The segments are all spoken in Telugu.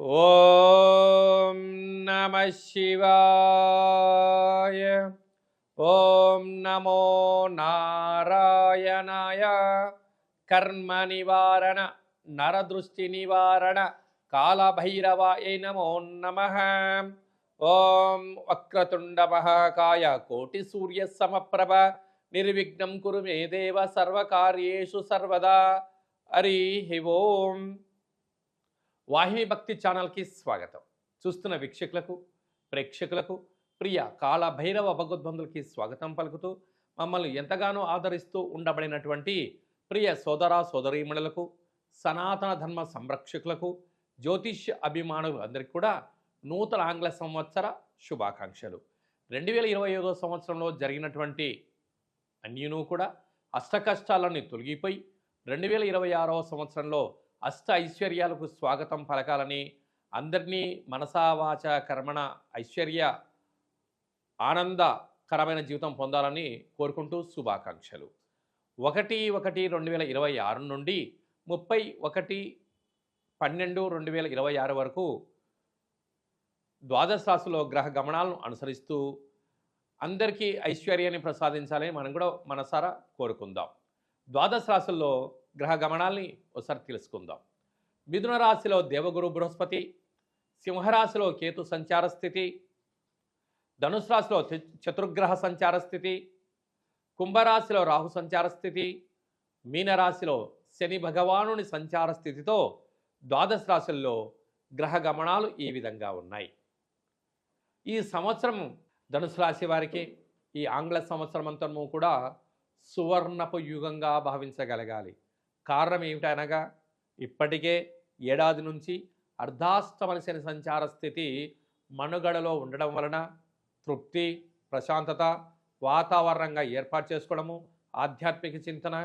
ఓం నమ శివాయ. ఓం నమో నారాయణాయ. కర్మ నివారణ నరదృష్టి నివారణ కాళభైరవాయ నమో నమ. ఓం వక్రతుండ మహాకాయ కోటి సూర్య సమప్రభ నిర్విఘ్నం కురు మే దేవ సర్వకార్యేషు సర్వదా. హరి ఓం. వాహిని భక్తి ఛానల్కి స్వాగతం. చూస్తున్న వీక్షకులకు ప్రేక్షకులకు ప్రియ కాళభైరవ భగవద్బంధులకి స్వాగతం పలుకుతూ మమ్మల్ని ఎంతగానో ఆదరిస్తూ ఉండబడినటువంటి ప్రియ సోదర సోదరీమణులకు సనాతన ధర్మ సంరక్షకులకు జ్యోతిష్య అభిమానులు అందరికీ కూడా నూతన ఆంగ్ల సంవత్సర శుభాకాంక్షలు. రెండు వేల ఇరవై ఐదో సంవత్సరంలో జరిగినటువంటి అన్యును కూడా అష్టకష్టాలన్నీ తొలగిపోయి రెండు వేల ఇరవై ఆరవ సంవత్సరంలో అష్ట ఐశ్వర్యాలకు స్వాగతం పలకాలని అందరినీ మనసావాచ కర్మణ ఐశ్వర్య ఆనందకరమైన జీవితం పొందాలని కోరుకుంటూ శుభాకాంక్షలు. ఒకటి ఒకటి రెండు వేల ఇరవై ఆరు నుండి ముప్పై ఒకటి పన్నెండు రెండు వేల ఇరవై ఆరు వరకు ద్వాదశ రాశిలో గ్రహ గమనాలను అనుసరిస్తూ అందరికీ ఐశ్వర్యాన్ని ప్రసాదించాలని మనం కూడా మనసారా కోరుకుందాం. ద్వాదశ రాశుల్లో గ్రహ గమనాల్ని ఒకసారి తెలుసుకుందాం. మిథున రాశిలో దేవగురు బృహస్పతి సింహరాశిలో కేతు సంచార స్థితి ధనుసు రాశిలో చతుర్గ్రహ సంచార స్థితి కుంభరాశిలో రాహు సంచార స్థితి మీనరాశిలో శని భగవానుని సంచార స్థితితో ద్వాదశ రాశుల్లో గ్రహ గమనాలు ఈ విధంగా ఉన్నాయి. ఈ సంవత్సరం ధనుసు రాశి వారికి ఈ ఆంగ్ల సంవత్సరం అంతము కూడా సువర్ణపు యుగంగా భావించగలగాలి. కారణం ఏమిటనగా ఇప్పటికే ఏడాది నుంచి అర్ధాస్తమలసిన శని సంచార స్థితి మనుగడలో ఉండడం వలన తృప్తి ప్రశాంతత వాతావరణంగా ఏర్పాటు చేసుకోవడము ఆధ్యాత్మిక చింతన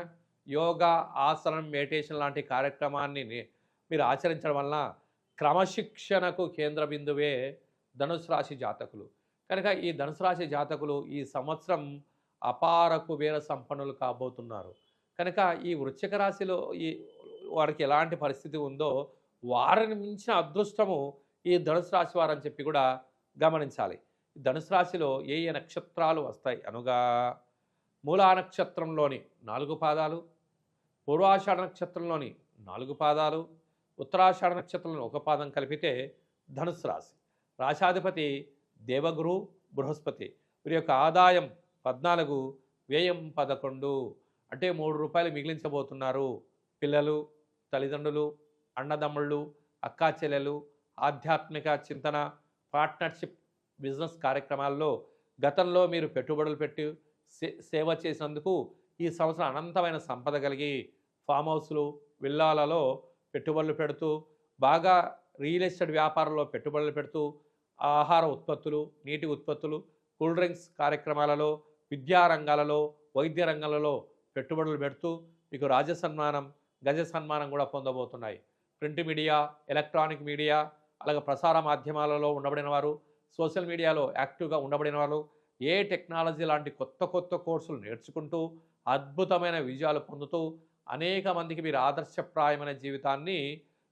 యోగా ఆసనం మెడిటేషన్ లాంటి కార్యక్రమాన్ని మీరు ఆచరించడం వలన క్రమశిక్షణకు కేంద్ర బిందువే ధనుసు రాశి జాతకులు. కనుక ఈ ధనుసు రాశి జాతకులు ఈ సంవత్సరం అపార కుబేర సంపన్నులు కాబోతున్నారు. కనుక ఈ వృశ్చిక రాశిలో ఈ వారికి ఎలాంటి పరిస్థితి ఉందో వారిని మించిన అదృష్టము ఈ ధనుసు రాశి వారని చెప్పి కూడా గమనించాలి. ధనుసు రాశిలో ఏ ఏ నక్షత్రాలు వస్తాయి? అనుగా మూలా నక్షత్రంలోని నాలుగు పాదాలు పూర్వాషాఢ నక్షత్రంలోని నాలుగు పాదాలు ఉత్తరాషాఢ నక్షత్రంలో ఒక పాదం కలిపితే ధనుసు రాశి. రాశాధిపతి దేవగురు బృహస్పతి. వీరి యొక్క ఆదాయం పద్నాలుగు వ్యయం పదకొండు. అంటే మూడు రూపాయలు మిగిలించబోతున్నారు. పిల్లలు తల్లిదండ్రులు అన్నదమ్ముళ్ళు అక్కా చెల్లెలు ఆధ్యాత్మిక చింతన పార్ట్నర్షిప్ బిజినెస్ కార్యక్రమాల్లో గతంలో మీరు పెట్టుబడులు పెట్టి సే- సేవ చేసినందుకు ఈ సంవత్సరం అనంతమైన సంపద కలిగి ఫామ్ హౌస్లు విల్లాలలో పెట్టుబడులు పెడుతూ బాగా రియల్ ఎస్టేట్ వ్యాపారంలో పెట్టుబడులు పెడుతూ ఆహార ఉత్పత్తులు నీటి ఉత్పత్తులు కూల్ డ్రింక్స్ కార్యక్రమాలలో విద్యా రంగాలలో వైద్య రంగాలలో పెట్టుబడులు పెడుతూ మీకు రాజ సన్మానం గజ సన్మానం కూడా పొందబోతున్నాయి. ప్రింట్ మీడియా ఎలక్ట్రానిక్ మీడియా అలాగే ప్రసార మాధ్యమాలలో ఉండబడిన వారు సోషల్ మీడియాలో యాక్టివ్గా ఉండబడిన వారు ఏ టెక్నాలజీ లాంటి కొత్త కొత్త కోర్సులు నేర్చుకుంటూ అద్భుతమైన విజయాలు పొందుతూ అనేక మందికి మీరు ఆదర్శప్రాయమైన జీవితాన్ని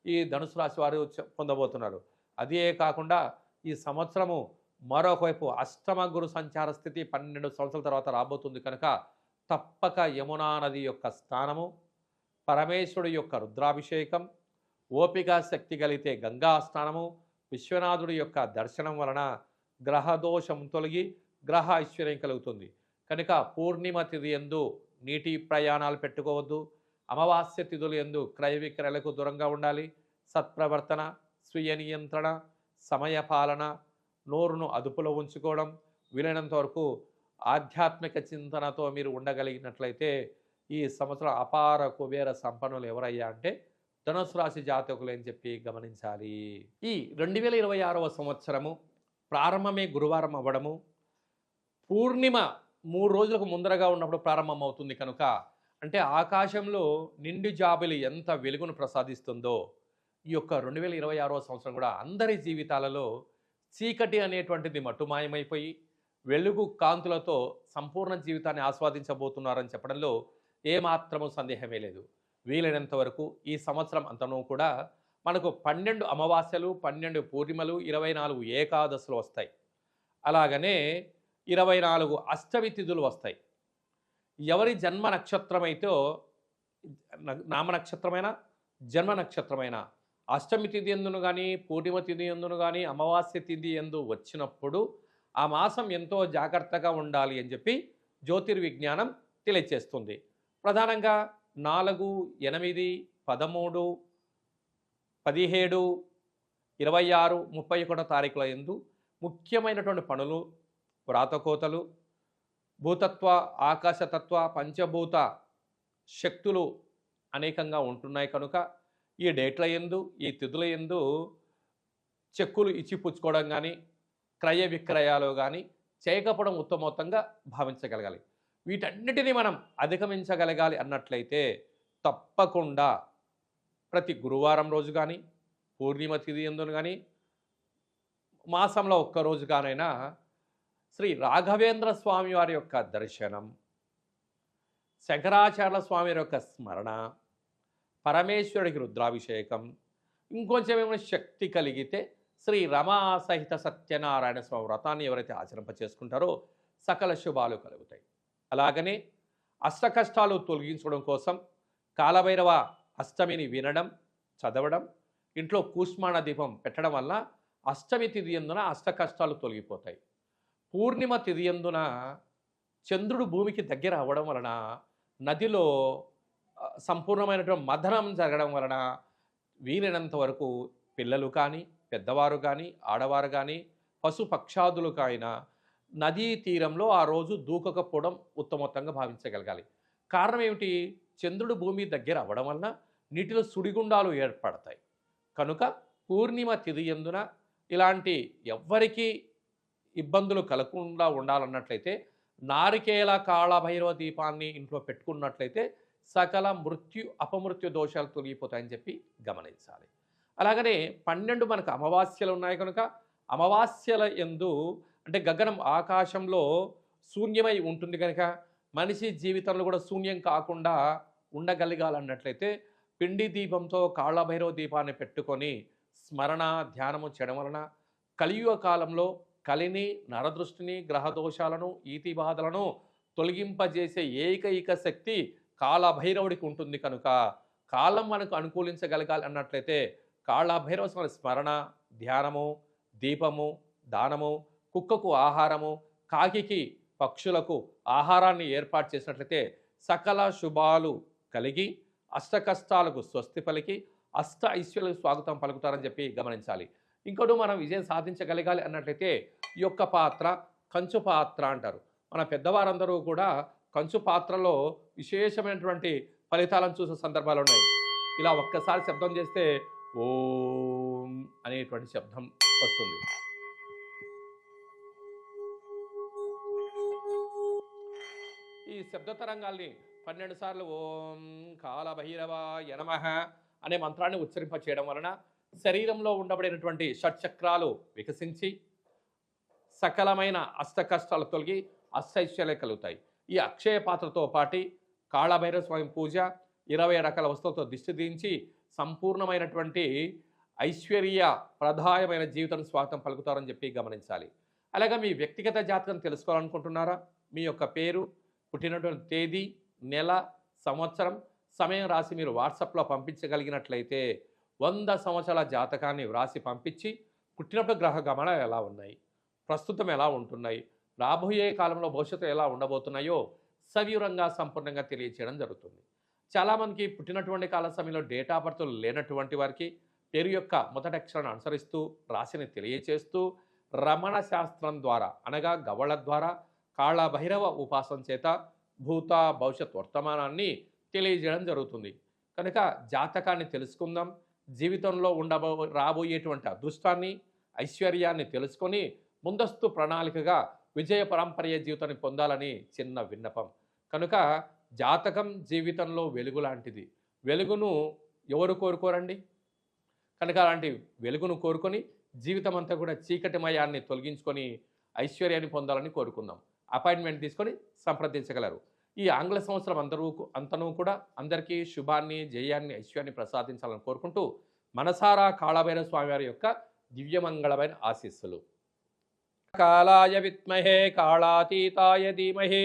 ఈ ధనుసు రాశి వారు పొందబోతున్నారు. అదే కాకుండా ఈ సంవత్సరము మరొకవైపు అష్టమ గురు సంచార స్థితి పన్నెండు సంవత్సరాల తర్వాత రాబోతుంది కనుక తప్పక యమునా నది యొక్క స్థానము పరమేశ్వరుడు యొక్క రుద్రాభిషేకం ఓపిక శక్తి కలిగితే గంగా స్నానము విశ్వనాథుడి యొక్క దర్శనం వలన గ్రహదోషం తొలగి గ్రహ ఐశ్వర్యం కలుగుతుంది. కనుక పూర్ణిమ తిథి ఎందు నీటి ప్రయాణాలు పెట్టుకోవద్దు. అమావాస్య తిథులు ఎందు క్రయ విక్రయాలకు దూరంగా ఉండాలి. సత్ప్రవర్తన స్వీయ నియంత్రణ సమయపాలన నోరును అదుపులో ఉంచుకోవడం వీలైనంత వరకు ఆధ్యాత్మిక చింతనతో మీరు ఉండగలిగినట్లయితే ఈ సంవత్సరం అపార కుబేర సంపన్నులు ఎవరయ్యా అంటే ధనుసు రాశి జాతకులు అని చెప్పి గమనించాలి. ఈ రెండు వేల ఇరవై ఆరవ సంవత్సరము ప్రారంభమే గురువారం అవ్వడము. పూర్ణిమ మూడు రోజులకు ముందరగా ఉన్నప్పుడు ప్రారంభం అవుతుంది కనుక అంటే ఆకాశంలో నిండు జాబులు ఎంత వెలుగును ప్రసాదిస్తుందో ఈ యొక్క రెండు వేల ఇరవై ఆరవ సంవత్సరం కూడా అందరి జీవితాలలో చీకటి అనేటువంటిది మట్టుమాయమైపోయి వెలుగు కాంతులతో సంపూర్ణ జీవితాన్ని ఆస్వాదించబోతున్నారని చెప్పడంలో ఏమాత్రము సందేహమే లేదు. వీలైనంత వరకు ఈ సంవత్సరం అంతనూ కూడా మనకు పన్నెండు అమావాస్యలు పన్నెండు పూర్ణిమలు ఇరవై నాలుగు ఏకాదశులు వస్తాయి. అలాగనే ఇరవై నాలుగు అష్టమి తిథులు వస్తాయి. ఎవరి జన్మ నక్షత్రమైతే నామ నక్షత్రమైన జన్మ నక్షత్రమైన అష్టమి తిథి ఎందును కానీ పూర్ణిమ తిథి ఎందును కానీ అమావాస్య తిథి ఎందు వచ్చినప్పుడు ఆ మాసం ఎంతో జాగ్రత్తగా ఉండాలి అని చెప్పి జ్యోతిర్విజ్ఞానం తెలియచేస్తుంది. ప్రధానంగా నాలుగు ఎనిమిది పదమూడు పదిహేడు ఇరవై ఆరు ముప్పై ఒకటో తారీఖుల ఎందు ముఖ్యమైనటువంటి పనులు వ్రాతకోతలు భూతత్వ ఆకాశతత్వ పంచభూత శక్తులు అనేకంగా ఉంటున్నాయి కనుక ఈ డేట్ల ఎందు ఈ తిథుల ఎందు చెక్కులు ఇచ్చి పుచ్చుకోవడం కానీ క్రయ విక్రయాలు కానీ చేయకపోవడం ఉత్తమోత్తంగా భావించగలగాలి. వీటన్నిటిని మనం అధిగమించగలగాలి అన్నట్లయితే తప్పకుండా ప్రతి గురువారం రోజు కానీ పూర్ణిమ తిథి ఎందును కానీ మాసంలో ఒక్క రోజుగానైనా శ్రీ రాఘవేంద్ర స్వామి వారి యొక్క దర్శనం శంకరాచార్య స్వామి వారి యొక్క స్మరణ పరమేశ్వరుడికి రుద్రాభిషేకం ఇంకొంచెం ఏమైనా శక్తి కలిగితే శ్రీ రమా సహిత సత్యనారాయణ స్వామి వ్రతాన్ని ఎవరైతే ఆచరింప చేసుకుంటారో సకల శుభాలు కలుగుతాయి. అలాగనే అష్ట కష్టాలు తొలగించడం కోసం కాలభైరవ అష్టమిని వినడం చదవడం ఇంట్లో కూష్మాణ దీపం పెట్టడం వల్ల అష్టమి తిథి ఎందున అష్ట కష్టాలు తొలగిపోతాయి. పూర్ణిమ తిథి ఎందున చంద్రుడు భూమికి దగ్గర అవ్వడం వలన నదిలో సంపూర్ణమైనటువంటి మథనం జరగడం వలన వీలైనంత వరకు పిల్లలు కానీ పెద్దవారు కానీ ఆడవారు కానీ పశుపక్షాదులు కాయినా నదీ తీరంలో ఆ రోజు దూకకపోవడం ఉత్తమోత్తంగా భావించగలగాలి. కారణం ఏమిటి? చంద్రుడు భూమి దగ్గర అవ్వడం వలన నీటిలో సుడిగుండాలు ఏర్పడతాయి. కనుక పూర్ణిమ తిది ఎందున ఇలాంటి ఎవ్వరికీ ఇబ్బందులు కలగకుండా ఉండాలన్నట్లయితే నారికేల కాళభైరవ దీపాన్ని ఇంట్లో పెట్టుకున్నట్లయితే సకల మృత్యు అపమృత్యు దోషాలు తొలగిపోతాయని చెప్పి గమనించాలి. అలాగనే పన్నెండు మనకు అమావాస్యలు ఉన్నాయి కనుక అమావాస్యల ఎందు అంటే గగనం ఆకాశంలో శూన్యమై ఉంటుంది కనుక మనిషి జీవితంలో కూడా శూన్యం కాకుండా ఉండగలగాలన్నట్లయితే పిండి దీపంతో కాళ్ళభైరవ దీపాన్ని పెట్టుకొని స్మరణ ధ్యానము చేయడం వలన కలియుగ కాలంలో కలిని నరదృష్టిని గ్రహదోషాలను ఈతి బాధలను తొలగింపజేసే ఏకైక శక్తి కాలభైరవుడికి ఉంటుంది కనుక కాలం మనకు అనుకూలించగలగాలి అన్నట్లయితే కాళ్ళభైరవ స్వామి స్మరణ ధ్యానము దీపము దానము కుక్కకు ఆహారము కాకికి పక్షులకు ఆహారాన్ని ఏర్పాటు చేసినట్లయితే సకల శుభాలు కలిగి అష్ట కష్టాలకు స్వస్తి పలికి అష్ట ఐశ్వర్యాలకు స్వాగతం పలుకుతారని చెప్పి గమనించాలి. ఇంకోటి మనం విజయం సాధించగలగాలి అన్నట్లయితే ఈ యొక్క పాత్ర కంచు పాత్ర అంటారు. మన పెద్దవారందరూ కూడా కంచు పాత్రలో విశేషమైనటువంటి ఫలితాలను చూసే సందర్భాలు ఉన్నాయి. ఇలా ఒక్కసారి శబ్దం చేస్తే ఓం అనేటువంటి శబ్దం వస్తుంది. ఈ శబ్ద తరంగాల్ని పన్నెండు సార్లు ఓం కాలభైరవ యనమః అనే మంత్రాన్ని ఉచ్చరింప చేయడం వలన శరీరంలో ఉండబడినటువంటి షట్చక్రాలు వికసించి సకలమైన అష్ట కష్టాలు తొలగి అష్టైశ్వర్యాలు కలుగుతాయి. ఈ అక్షయ పాత్రతో పాటి కాళభైరవ స్వామి పూజ ఇరవై రకాల వస్తువులతో దిష్టి దించి సంపూర్ణమైనటువంటి ఐశ్వర్య ప్రధానమైన జీవితం స్వాగతం పలుకుతారని చెప్పి గమనించాలి. అలాగే మీ వ్యక్తిగత జాతకం తెలుసుకోవాలనుకుంటున్నారా? మీ యొక్క పేరు పుట్టినటువంటి తేదీ నెల సంవత్సరం సమయం రాసి మీరు వాట్సాప్లో పంపించగలిగినట్లయితే వంద సంవత్సరాల జాతకాన్ని వ్రాసి పంపించి పుట్టినప్పుడు గ్రహ గమనాలు ఎలా ఉన్నాయి? ప్రస్తుతం ఎలా ఉంటున్నాయి? రాబోయే కాలంలో భవిష్యత్తు ఎలా ఉండబోతున్నాయో సవివరంగా సంపూర్ణంగా తెలియచేయడం జరుగుతుంది. చాలామందికి పుట్టినటువంటి కాల సమయంలో డేటా బర్త్ లేనటువంటి వారికి పేరు యొక్క మొదటి అక్షరాన్ని అనుసరిస్తూ రాశిని తెలియచేస్తూ రమణ శాస్త్రం ద్వారా అనగా గవళ ద్వారా కాళ భైరవ ఉపాసన చేత భూత భవిష్యత్ వర్తమానాన్ని తెలియజేయడం జరుగుతుంది. కనుక జాతకాన్ని తెలుసుకుందాం. జీవితంలో ఉండబో రాబోయేటువంటి అదృష్టాన్ని ఐశ్వర్యాన్ని తెలుసుకొని ముందస్తు ప్రణాళికగా విజయ పరంపర్య జీవితాన్ని పొందాలని చిన్న విన్నపం. కనుక జాతకం జీవితంలో వెలుగు లాంటిది. వెలుగును ఎవరు కోరుకోరండి? కనుక అలాంటి వెలుగును కోరుకొని జీవితం అంతా కూడా చీకటిమయాన్ని తొలగించుకొని ఐశ్వర్యాన్ని పొందాలని కోరుకుందాం. అపాయింట్మెంట్ తీసుకొని సంప్రదించగలరు. ఈ ఆంగ్ల సంవత్సరం అందరూ అంతను కూడా అందరికీ శుభాన్ని జయాన్ని ఐశ్వర్యాన్ని ప్రసాదించాలని కోరుకుంటూ మనసారా కాళభైరవ స్వామివారి యొక్క దివ్యమంగళమైన ఆశీస్సులు. కాళాయ విత్మహే కాళాతీతాయ ధీమహే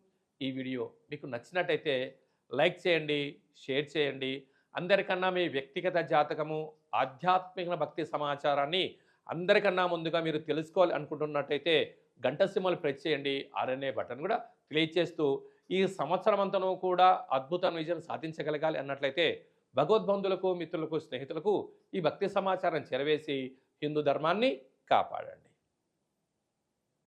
ఈ వీడియో. మీకు నచ్చినట్టయితే లైక్ చేయండి షేర్ చేయండి. అందరికన్నా మీ వ్యక్తిగత జాతకము ఆధ్యాత్మిక భక్తి సమాచారాన్ని అందరికన్నా ముందుగా మీరు తెలుసుకోవాలి అనుకుంటున్నట్టయితే గంట సింహలు ప్రెస్ చేయండి ఆర్ఎన్ఏ బటన్ కూడా తెలియచేస్తూ ఈ సంవత్సరం కూడా అద్భుతమైన విజయం సాధించగలగాలి అన్నట్లయితే భగవద్బంధులకు మిత్రులకు స్నేహితులకు ఈ భక్తి సమాచారం చేరవేసి హిందూ ధర్మాన్ని కాపాడండి.